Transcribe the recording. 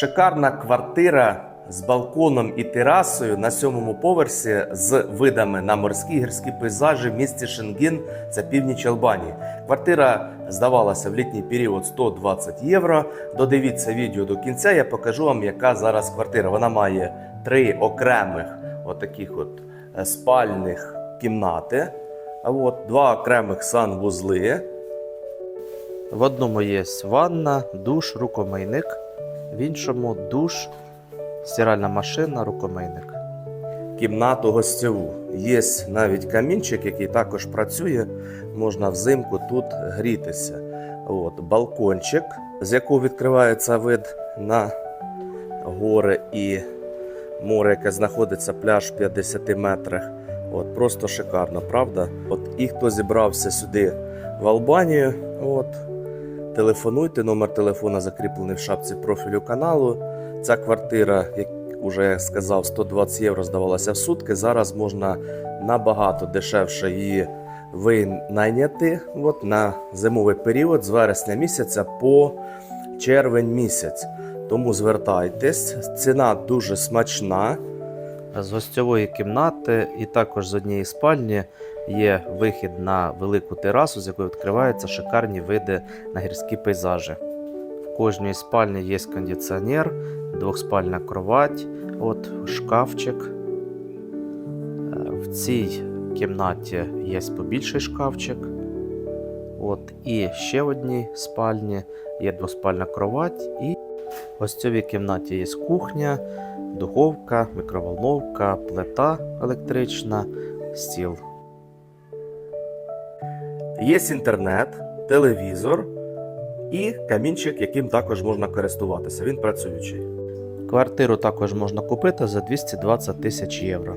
Шикарна квартира з балконом і терасою на сьомому поверсі з видами на морські гірські пейзажі в місті Шенген, це північ Албанії. Квартира здавалася в літній період 120 євро. Додивіться відео до кінця. Я покажу вам, яка зараз квартира. Вона має три окремих отаких от е, спальних кімнати, от два окремих санвузли. В одному є ванна, душ, рукомийник, в іншому душ, стиральна машина, рукомийник. Кімнату гостьову. Є навіть камінчик, який також працює. Можна взимку тут грітися. От, балкончик, з якого відкривається вид на гори і море, яке знаходиться пляж в 50 метрах. От, просто шикарно, правда? От, і хто зібрався сюди в Албанію, от, телефонуйте, номер телефона закріплений в шапці профілю каналу. Ця квартира, як уже я сказав, 120 євро здавалася в сутки. Зараз можна набагато дешевше її винайняти от, на зимовий період з вересня місяця по червень місяць. Тому звертайтесь, ціна дуже смачна. З гостьової кімнати і також з однієї спальні є вихід на велику терасу, з якої відкриваються шикарні види на гірські пейзажі. В кожній спальні є кондиціонер, двохспальна кровать, от шкафчик. Е, В цій кімнаті є побільший шкафчик. От, і ще в одній спальні є двоспальна кровать. І ось в гостьовій кімнаті є кухня, духовка, мікроволновка, плита електрична, стіл. Є інтернет, телевізор і камінчик, яким також можна користуватися. Він працюючий. Квартиру також можна купити за 220 тисяч євро.